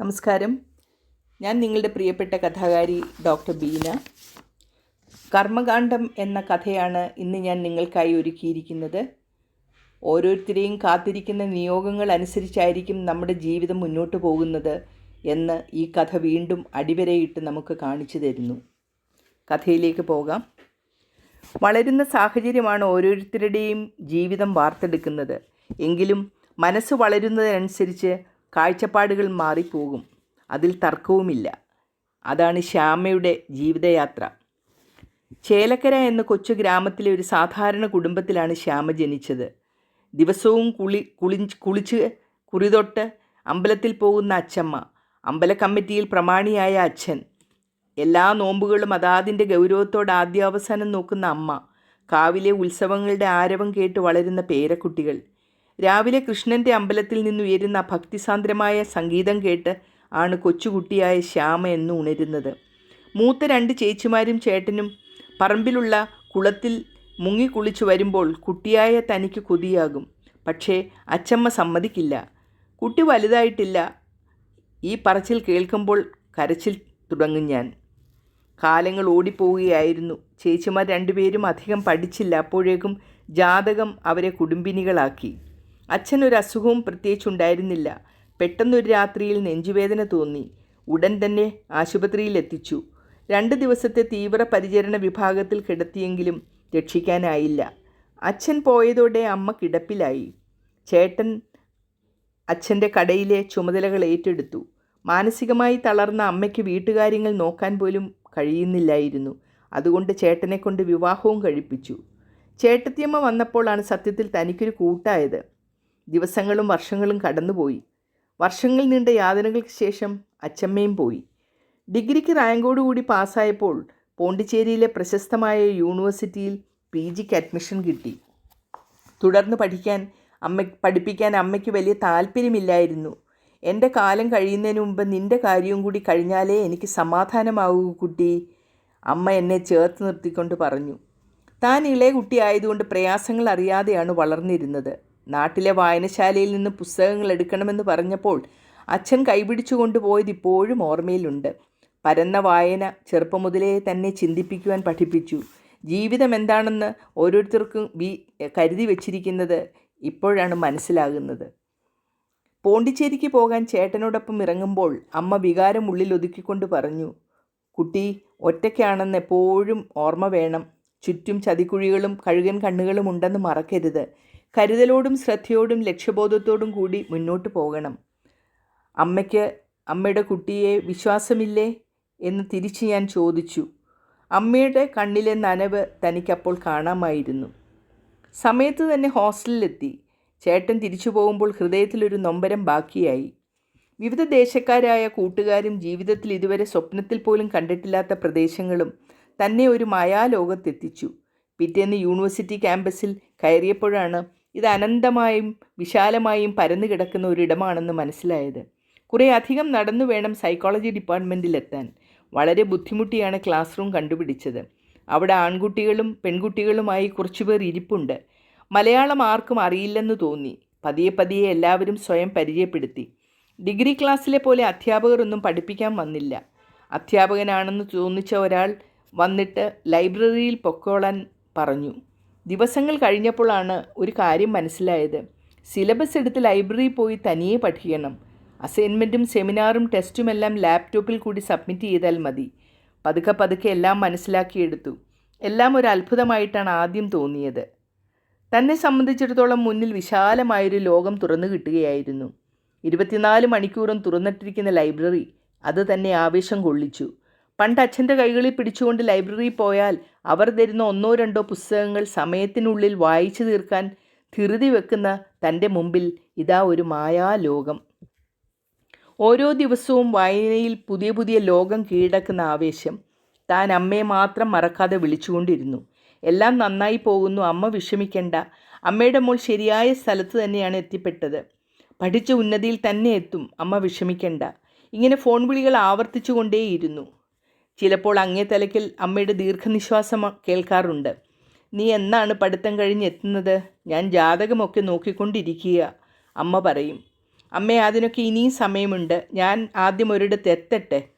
നമസ്കാരം. ഞാൻ നിങ്ങളുടെ പ്രിയപ്പെട്ട കഥാകാരി ഡോക്ടർ ബീന. കർമ്മകാന്ഡം എന്ന കഥയാണ് ഇന്ന് ഞാൻ നിങ്ങൾക്കായി ഒരുക്കിയിരിക്കുന്നത്. ഓരോരുത്തരെയും കാത്തിരിക്കുന്ന നിയോഗങ്ങൾ അനുസരിച്ചായിരിക്കും നമ്മുടെ ജീവിതം മുന്നോട്ട് പോകുന്നത് എന്ന് ഈ കഥ വീണ്ടും അടിവരയിട്ട് നമുക്ക് കാണിച്ചു തരുന്നു. കഥയിലേക്ക് പോകാം. വളരുന്ന സാഹചര്യമാണ് ഓരോരുത്തരുടെയും ജീവിതം വാർത്തെടുക്കുന്നത്. എങ്കിലും മനസ്സ് വളരുന്നതിനനുസരിച്ച് കാഴ്ചപ്പാടുകൾ മാറിപ്പോകും. അതിൽ തർക്കവുമില്ല. അതാണ് ശ്യാമയുടെ ജീവിതയാത്ര. ചേലക്കര എന്ന കൊച്ചു ഗ്രാമത്തിലെ ഒരു സാധാരണ കുടുംബത്തിലാണ് ശ്യാമ ജനിച്ചത്. ദിവസവും കുളി കുളി കുളിച്ച് കുറിതൊട്ട് അമ്പലത്തിൽ പോകുന്ന അച്ചമ്മ അമ്പല കമ്മിറ്റിയിൽ പ്രമാണിയായ അച്ഛൻ എല്ലാ നോമ്പുകളും അതാതിന്റെ ഗൗരവത്തോട് ആദ്യാവസാനം നോക്കുന്ന അമ്മ കാവിലെ ഉത്സവങ്ങളുടെ ആരവം കേട്ട് വളരുന്ന പേരക്കുട്ടികൾ രാവിലെ കൃഷ്ണന്റെ അമ്പലത്തിൽ നിന്നുയരുന്ന ഭക്തിസാന്ദ്രമായ സംഗീതം കേട്ട് ആണ് കൊച്ചുകുട്ടിയായ ശ്യാമ എന്ന് ഉണരുന്നത്. മൂത്ത രണ്ട് ചേച്ചിമാരും ചേട്ടനും പറമ്പിലുള്ള കുളത്തിൽ മുങ്ങിക്കുളിച്ചു വരുമ്പോൾ കുട്ടിയായ തനിക്ക് കൊതിയാകും. പക്ഷേ അച്ചമ്മ സമ്മതിക്കില്ല. കുട്ടി വലുതായിട്ടില്ല. ഈ പറച്ചിൽ കേൾക്കുമ്പോൾ കരച്ചിൽ തുടങ്ങും ഞാൻ. കാലങ്ങൾ ഓടിപ്പോവുകയായിരുന്നു. ചേച്ചിമാർ രണ്ടുപേരും അധികം പഠിച്ചില്ല. അപ്പോഴേക്കും ജാതകം അവരെ കുടുംബിനികളാക്കി. അച്ഛനൊരു അസുഖവും പ്രത്യേകിച്ചുണ്ടായിരുന്നില്ല. പെട്ടെന്നൊരു രാത്രിയിൽ നെഞ്ചുവേദന തോന്നി. ഉടൻ തന്നെ ആശുപത്രിയിൽ എത്തിച്ചു രണ്ട് ദിവസത്തെ തീവ്ര പരിചരണ വിഭാഗത്തിൽ കിടത്തിയെങ്കിലും രക്ഷിക്കാനായില്ല. അച്ഛൻ പോയതോടെ അമ്മ കിടപ്പിലായി. ചേട്ടൻ അച്ഛന്റെ കടയിലെ ചുമതലകൾ ഏറ്റെടുത്തു. മാനസികമായി തളർന്ന അമ്മയ്ക്ക് വീട്ടുകാര്യങ്ങൾ നോക്കാൻ പോലും കഴിയുന്നില്ലായിരുന്നു. അതുകൊണ്ട് ചേട്ടനെ കൊണ്ട് വിവാഹവും കഴിപ്പിച്ചു. ചേട്ടത്തിയമ്മ വന്നപ്പോഴാണ് സത്യത്തിൽ തനിക്കൊരു കൂട്ടായത്. ദിവസങ്ങളും വർഷങ്ങളും കടന്നുപോയി. വർഷങ്ങൾ നീണ്ട യാതനകൾക്ക് ശേഷം അച്ചമ്മയും പോയി. ഡിഗ്രിക്ക് റാങ്കോട് കൂടി പാസ്സായപ്പോൾ പോണ്ടിച്ചേരിയിലെ പ്രശസ്തമായ യൂണിവേഴ്സിറ്റിയിൽ പി ജിക്ക് അഡ്മിഷൻ കിട്ടി. തുടർന്ന് പഠിക്കാൻ അമ്മ പഠിപ്പിക്കാൻ അമ്മയ്ക്ക് വലിയ താല്പര്യമില്ലായിരുന്നു. എന്റെ കാലം കഴിയുന്നതിന് മുമ്പ് നിന്റെ കാര്യവും കൂടി കഴിഞ്ഞാലേ എനിക്ക് സമാധാനമാകൂ കുട്ടി അമ്മ എന്നെ ചേർത്ത് നിർത്തിക്കൊണ്ട് പറഞ്ഞു. താൻ ഇളയ കുട്ടിയായതുകൊണ്ട് പ്രയാസങ്ങൾ അറിയാതെയാണ് വളർന്നിരുന്നത്. നാട്ടിലെ വായനശാലയിൽ നിന്ന് പുസ്തകങ്ങൾ എടുക്കണമെന്ന് പറഞ്ഞപ്പോൾ അച്ഛൻ കൈപിടിച്ചു കൊണ്ടുപോയത് ഇപ്പോഴും ഓർമ്മയിലുണ്ട്. പരന്ന വായന ചെറുപ്പം മുതലേ തന്നെ ചിന്തിപ്പിക്കുവാൻ പഠിപ്പിച്ചു. ജീവിതം എന്താണെന്ന് ഓരോരുത്തർക്കും വി കരുതി വച്ചിരിക്കുന്നത് ഇപ്പോഴാണ് മനസ്സിലാകുന്നത്. പോണ്ടിച്ചേരിക്ക് പോകാൻ ചേട്ടനോടൊപ്പം ഇറങ്ങുമ്പോൾ അമ്മ വികാരം ഉള്ളിൽ ഒതുക്കിക്കൊണ്ട് പറഞ്ഞു കുട്ടി ഒറ്റയ്ക്കാണെന്ന് എപ്പോഴും ഓർമ്മ വേണം. ചുറ്റും ചതിക്കുഴികളും കഴുകൻ കണ്ണുകളും ഉണ്ടെന്ന് മറക്കരുത്. കരുതലോടും ശ്രദ്ധയോടും ലക്ഷ്യബോധത്തോടും കൂടി മുന്നോട്ട് പോകണം. അമ്മയ്ക്ക് അമ്മയുടെ കുട്ടിയെ വിശ്വാസമില്ലേ എന്ന് തിരിച്ച് ഞാൻ ചോദിച്ചു. അമ്മയുടെ കണ്ണിലെ നനവ് തനിക്കപ്പോൾ കാണാമായിരുന്നു. സമയത്ത് തന്നെ ഹോസ്റ്റലിലെത്തി. ചേട്ടൻ തിരിച്ചു പോകുമ്പോൾ ഹൃദയത്തിലൊരു നൊമ്പരം ബാക്കിയായി. വിവിധ ദേശക്കാരായ കൂട്ടുകാരും ജീവിതത്തിൽ ഇതുവരെ സ്വപ്നത്തിൽ പോലും കണ്ടിട്ടില്ലാത്ത പ്രദേശങ്ങളും തന്നെ ഒരു മായാലോകത്തെത്തിച്ചു. പിറ്റേന്ന് യൂണിവേഴ്സിറ്റി ക്യാമ്പസിൽ കയറിയപ്പോഴാണ് ഇത് അനന്തമായും വിശാലമായും പരന്നു കിടക്കുന്ന ഒരിടമാണെന്ന് മനസ്സിലായത്. കുറേ അധികം നടന്നു വേണം സൈക്കോളജി ഡിപ്പാർട്ട്മെന്റിലെത്താൻ വളരെ ബുദ്ധിമുട്ടിയാണ് ക്ലാസ് റൂം കണ്ടുപിടിച്ചത്. അവിടെ ആൺകുട്ടികളും പെൺകുട്ടികളുമായി കുറച്ചുപേർ ഇരിപ്പുണ്ട്. മലയാളം ആർക്കും അറിയില്ലെന്ന് തോന്നി. പതിയെ പതിയെ എല്ലാവരും സ്വയം പരിചയപ്പെടുത്തി. ഡിഗ്രി ക്ലാസ്സിലെ പോലെ അധ്യാപകരൊന്നും പഠിപ്പിക്കാൻ വന്നില്ല. അധ്യാപകനാണെന്ന് തോന്നിച്ച ഒരാൾ വന്നിട്ട് ലൈബ്രറിയിൽ പൊക്കോളാൻ പറഞ്ഞു. ദിവസങ്ങൾ കഴിഞ്ഞപ്പോഴാണ് ഒരു കാര്യം മനസ്സിലായത്. സിലബസ് എടുത്ത് ലൈബ്രറിയിൽ പോയി തനിയെ പഠിക്കണം അസൈൻമെന്റും സെമിനാറും ടെസ്റ്റുമെല്ലാം ലാപ്ടോപ്പിൽ കൂടി സബ്മിറ്റ് ചെയ്താൽ മതി. പതുക്കെ പതുക്കെ എല്ലാം മനസ്സിലാക്കിയെടുത്തു. എല്ലാം ഒരു അത്ഭുതമായിട്ടാണ് ആദ്യം തോന്നിയത്. തന്നെ സംബന്ധിച്ചിടത്തോളം മുന്നിൽ വിശാലമായൊരു ലോകം തുറന്നു കിട്ടുകയായിരുന്നു. ഇരുപത്തിനാല് മണിക്കൂറും തുറന്നിട്ടിരിക്കുന്ന ലൈബ്രറി അത് തന്നെ ആവേശം കൊള്ളിച്ചു. പണ്ട് അച്ഛന്റെ കൈകളിൽ പിടിച്ചുകൊണ്ട് ലൈബ്രറിയിൽ പോയാൽ അവർ തരുന്ന ഒന്നോ രണ്ടോ പുസ്തകങ്ങൾ സമയത്തിനുള്ളിൽ വായിച്ചു തീർക്കാൻ ധൃതി വെക്കുന്ന തന്റെ മുമ്പിൽ ഇതാ ഒരു മായാലോകം. ഓരോ ദിവസവും വായനയിൽ പുതിയ പുതിയ ലോകം കീഴടക്കുന്ന ആവേശം. താൻ അമ്മയെ മാത്രം മറക്കാതെ വിളിച്ചുകൊണ്ടിരുന്നു. എല്ലാം നന്നായി പോകുന്നു അമ്മ വിഷമിക്കേണ്ട. അമ്മയുടെ മോൾ ശരിയായ സ്ഥലത്ത് തന്നെയാണ് എത്തിപ്പെട്ടത്. പഠിച്ച ഉന്നതിയിൽ തന്നെ എത്തും അമ്മ വിഷമിക്കേണ്ട. ഇങ്ങനെ ഫോൺ വിളികൾ ആവർത്തിച്ചു കൊണ്ടേയിരുന്നു ചിലപ്പോൾ അങ്ങേ തലയ്ക്കൽ അമ്മയുടെ ദീർഘനിശ്വാസം കേൾക്കാറുണ്ട്. നീ എന്നാണ് പഠിത്തം കഴിഞ്ഞ് എത്തുന്നത്? ഞാൻ ജാതകമൊക്കെ നോക്കിക്കൊണ്ടിരിക്കുക അമ്മ പറയും. അമ്മേ അതിനൊക്കെ ഇനിയും സമയമുണ്ട്. ഞാൻ ആദ്യം ഒരിടത്ത് എത്തട്ടെ?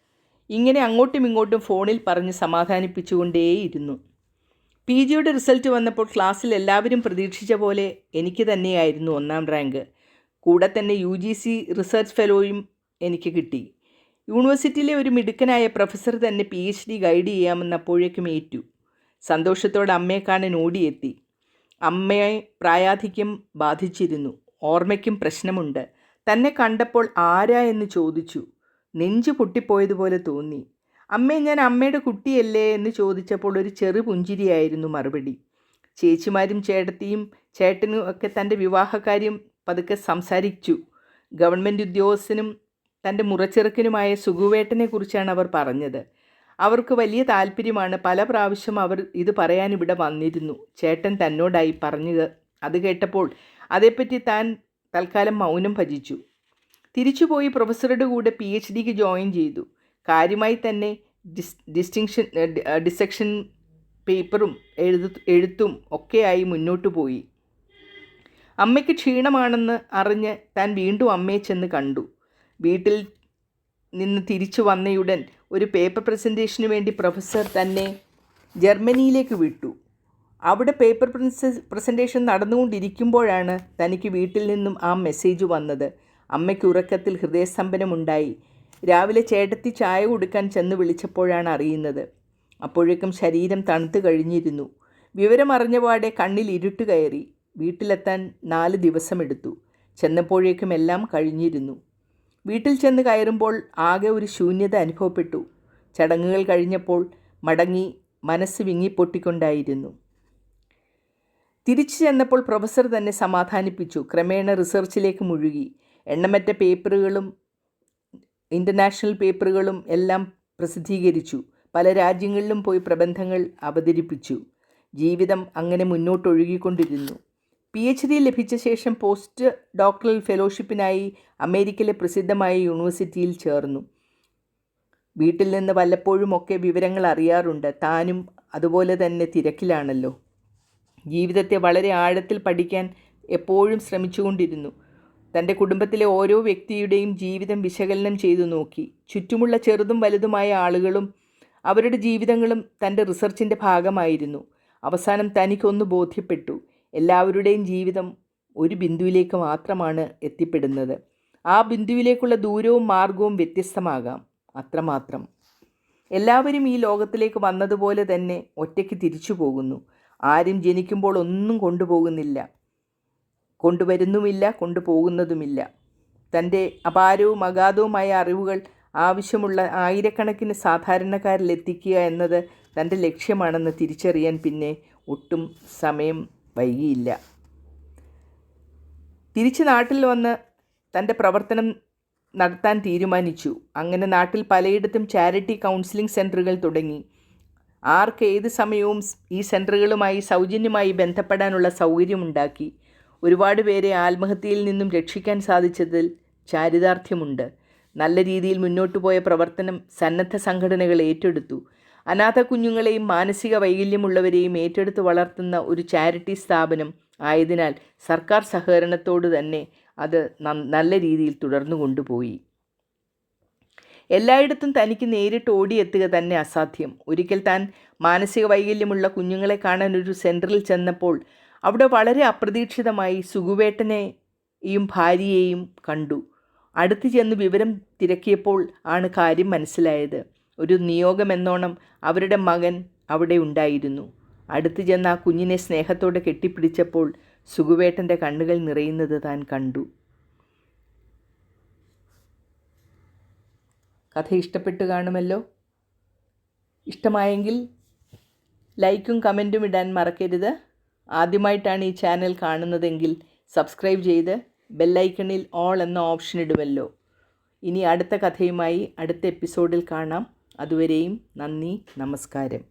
ഇങ്ങനെ അങ്ങോട്ടും ഇങ്ങോട്ടും ഫോണിൽ പറഞ്ഞ് സമാധാനിപ്പിച്ചുകൊണ്ടേയിരുന്നു. പി ജിയുടെ റിസൾട്ട് വന്നപ്പോൾ ക്ലാസ്സിൽ എല്ലാവരും പ്രതീക്ഷിച്ച പോലെ എനിക്ക് തന്നെയായിരുന്നു ഒന്നാം റാങ്ക്. കൂടെ തന്നെ യു ജി സി റിസർച്ച് ഫെലോയും എനിക്ക് കിട്ടി. യൂണിവേഴ്സിറ്റിയിലെ ഒരു മിടുക്കനായ പ്രൊഫസർ തന്നെ പി എച്ച് ഡി ഗൈഡ് ചെയ്യാമെന്ന് അപ്പോഴേക്കും ഏറ്റു. സന്തോഷത്തോടെ അമ്മയെ കാണാൻ ഓടിയെത്തി. അമ്മയെ പ്രായാധിക്യം ബാധിച്ചിരുന്നു. ഓർമ്മയ്ക്കും പ്രശ്നമുണ്ട്. തന്നെ കണ്ടപ്പോൾ ആരാ എന്ന് ചോദിച്ചു. നെഞ്ചു പൊട്ടിപ്പോയതുപോലെ തോന്നി. അമ്മേ ഞാൻ അമ്മയുടെ കുട്ടിയല്ലേ എന്ന് ചോദിച്ചപ്പോൾ ഒരു ചെറു പുഞ്ചിരിയായിരുന്നു മറുപടി. ചേച്ചിമാരും ചേട്ടത്തിയും ചേട്ടനും ഒക്കെ തന്റെ വിവാഹകാര്യം പതുക്കെ സംസാരിച്ചു. ഗവൺമെന്റ് ഉദ്യോഗസ്ഥനും തന്റെ മുറച്ചെറുക്കനുമായ സുഖുവേട്ടനെ കുറിച്ചാണ് അവർ പറഞ്ഞത്. അവർക്ക് വലിയ താല്പര്യമാണ്. പല പ്രാവശ്യം അവർ ഇത് പറയാൻ ഇവിടെ വന്നിരുന്നു. ചേട്ടൻ തന്നോടായി പറഞ്ഞത് അത് കേട്ടപ്പോൾ അതേപ്പറ്റി താൻ തൽക്കാലം മൗനം ഭജിച്ചു. തിരിച്ചുപോയി പ്രൊഫസറുടെ കൂടെ പി എച്ച് ഡിക്ക് ജോയിൻ ചെയ്തു. കാര്യമായി തന്നെ ഡിസ് ഡിസ്റ്റിങ്ഷൻ ഡിസെക്ഷൻ പേപ്പറും എഴുതു എഴുത്തും ഒക്കെയായി മുന്നോട്ട് പോയി. അമ്മയ്ക്ക് ക്ഷീണമാണെന്ന് അറിഞ്ഞ് താൻ വീണ്ടും അമ്മയെ ചെന്ന് കണ്ടു. വീട്ടിൽ നിന്ന് തിരിച്ചു വന്നയുടൻ ഒരു പേപ്പർ പ്രസന്റേഷന് വേണ്ടി പ്രൊഫസർ തന്നെ ജർമ്മനിയിലേക്ക് വിട്ടു. അവിടെ പേപ്പർ പ്രസ പ്രസന്റേഷൻ നടന്നുകൊണ്ടിരിക്കുമ്പോഴാണ് തനിക്ക് വീട്ടിൽ നിന്നും ആ മെസ്സേജ് വന്നത്. അമ്മയ്ക്ക് ഉറക്കത്തിൽ ഹൃദയസ്തംഭനമുണ്ടായി. രാവിലെ ചേട്ടത്തി ചായ കൊടുക്കാൻ ചെന്ന് വിളിച്ചപ്പോഴാണ് അറിയുന്നത്. അപ്പോഴേക്കും ശരീരം തണുത്തു കഴിഞ്ഞിരുന്നു. വിവരമറിഞ്ഞപാടെ കണ്ണിൽ ഇരുട്ട് കയറി. വീട്ടിലെത്താൻ നാല് ദിവസമെടുത്തു. ചെന്നപ്പോഴേക്കും എല്ലാം കഴിഞ്ഞിരുന്നു. വീട്ടിൽ ചെന്ന് കയറുമ്പോൾ ആകെ ഒരു ശൂന്യത അനുഭവപ്പെട്ടു. ചടങ്ങുകൾ കഴിഞ്ഞപ്പോൾ മടങ്ങി മനസ്സ് വിങ്ങിപ്പൊട്ടിക്കൊണ്ടായിരുന്നു. തിരിച്ചു ചെന്നപ്പോൾ പ്രൊഫസർ തന്നെ സമാധാനിപ്പിച്ചു. ക്രമേണ റിസർച്ചിലേക്ക് മുഴുകി. എണ്ണമറ്റ പേപ്പറുകളും ഇന്റർനാഷണൽ പേപ്പറുകളും എല്ലാം പ്രസിദ്ധീകരിച്ചു. പല രാജ്യങ്ങളിലും പോയി പ്രബന്ധങ്ങൾ അവതരിപ്പിച്ചു. ജീവിതം അങ്ങനെ മുന്നോട്ടൊഴുകിക്കൊണ്ടിരുന്നു. പി എച്ച് ഡി ലഭിച്ച ശേഷം പോസ്റ്റ് ഡോക്ടറൽ ഫെലോഷിപ്പിനായി അമേരിക്കയിലെ പ്രസിദ്ധമായ യൂണിവേഴ്സിറ്റിയിൽ ചേർന്നു. വീട്ടിൽ നിന്ന് വല്ലപ്പോഴുമൊക്കെ വിവരങ്ങൾ അറിയാറുണ്ട്. താനും അതുപോലെ തന്നെ തിരക്കിലാണല്ലോ. ജീവിതത്തെ വളരെ ആഴത്തിൽ പഠിക്കാൻ എപ്പോഴും ശ്രമിച്ചുകൊണ്ടിരുന്നു. തന്റെ കുടുംബത്തിലെ ഓരോ വ്യക്തിയുടെയും ജീവിതം വിശകലനം ചെയ്തു നോക്കി. ചുറ്റുമുള്ള ചെറുതും വലുതുമായ ആളുകളും അവരുടെ ജീവിതങ്ങളും തന്റെ റിസർച്ചിന്റെ ഭാഗമായിരുന്നു. അവസാനം തനിക്കൊന്ന് ബോധ്യപ്പെട്ടു. എല്ലാവരുടെയും ജീവിതം ഒരു ബിന്ദുവിലേക്ക് മാത്രമാണ് എത്തിപ്പെടുന്നത്. ആ ബിന്ദുവിലേക്കുള്ള ദൂരവും മാർഗവും വ്യത്യസ്തമാകാം. അത്രമാത്രം. എല്ലാവരും ഈ ലോകത്തിലേക്ക് വന്നതുപോലെ തന്നെ ഒറ്റയ്ക്ക് തിരിച്ചു പോകുന്നു. ആരും ജനിക്കുമ്പോൾ ഒന്നും കൊണ്ടുപോകുന്നില്ല. കൊണ്ടുവരുന്നുമില്ല കൊണ്ടുപോകുന്നതുമില്ല. തന്റെ അപാരവും അഗാധവുമായ അറിവുകൾ ആവശ്യമുള്ള ആയിരക്കണക്കിന് സാധാരണക്കാരിൽ എത്തിക്കുക എന്നത് തന്റെ ലക്ഷ്യമാണെന്ന് തിരിച്ചറിയാൻ പിന്നെ ഒട്ടും സമയം വൈകിയില്ല. തിരിച്ച് നാട്ടിൽ വന്ന് തന്റെ പ്രവർത്തനം നടത്താൻ തീരുമാനിച്ചു. അങ്ങനെ നാട്ടിൽ പലയിടത്തും ചാരിറ്റി കൗൺസിലിംഗ് സെന്ററുകൾ തുടങ്ങി. ആർക്ക് ഏത് സമയവും ഈ സെന്ററുകളുമായി സൗജന്യമായി ബന്ധപ്പെടാനുള്ള സൗകര്യമുണ്ടാക്കി. ഒരുപാട് പേരെ ആത്മഹത്യയിൽ നിന്നും രക്ഷിക്കാൻ സാധിച്ചതിൽ ചാരിതാർത്ഥ്യമുണ്ട്. നല്ല രീതിയിൽ മുന്നോട്ടു പോയ പ്രവർത്തനം സന്നദ്ധ സംഘടനകൾ ഏറ്റെടുത്തു. അനാഥ കുഞ്ഞുങ്ങളെയും മാനസിക വൈകല്യമുള്ളവരെയും ഏറ്റെടുത്ത് വളർത്തുന്ന ഒരു ചാരിറ്റി സ്ഥാപനം ആയതിനാൽ സർക്കാർ സഹകരണത്തോട് തന്നെ അത് നല്ല രീതിയിൽ തുടർന്നു കൊണ്ടുപോയി. എല്ലായിടത്തും തനിക്ക് നേരിട്ട് ഓടിയെത്തുക തന്നെ അസാധ്യം. ഒരിക്കൽ താൻ മാനസിക വൈകല്യമുള്ള കുഞ്ഞുങ്ങളെ കാണാൻ ഒരു സെന്ററിൽ ചെന്നപ്പോൾ അവിടെ വളരെ അപ്രതീക്ഷിതമായി സുഖുവേട്ടനെയും ഭാര്യയെയും കണ്ടു. അടുത്ത് ചെന്ന് വിവരം തിരക്കിയപ്പോൾ ആണ് കാര്യം മനസ്സിലായത്. ഒരു നിയോഗമെന്നോണം അവരുടെ മകൻ അവിടെ ഉണ്ടായിരുന്നു. അടുത്തു ചെന്ന ആ കുഞ്ഞിനെ സ്നേഹത്തോടെ കെട്ടിപ്പിടിച്ചപ്പോൾ സുഖുവേട്ടന്റെ കണ്ണുകൾ നിറയുന്നത് താൻ കണ്ടു. കഥ ഇഷ്ടപ്പെട്ടു കാണുമല്ലോ? ഇഷ്ടമായെങ്കിൽ ലൈക്കും കമന്റും ഇടാൻ മറക്കരുത്. ആദ്യമായിട്ടാണ് ഈ ചാനൽ കാണുന്നതെങ്കിൽ സബ്സ്ക്രൈബ് ചെയ്ത് ബെല്ലൈക്കണിൽ ഓൾ എന്ന ഓപ്ഷൻ ഇടുമല്ലോ. ഇനി അടുത്ത കഥയുമായി അടുത്ത എപ്പിസോഡിൽ കാണാം. അതുവരെയും നന്ദി നമസ്കാരം.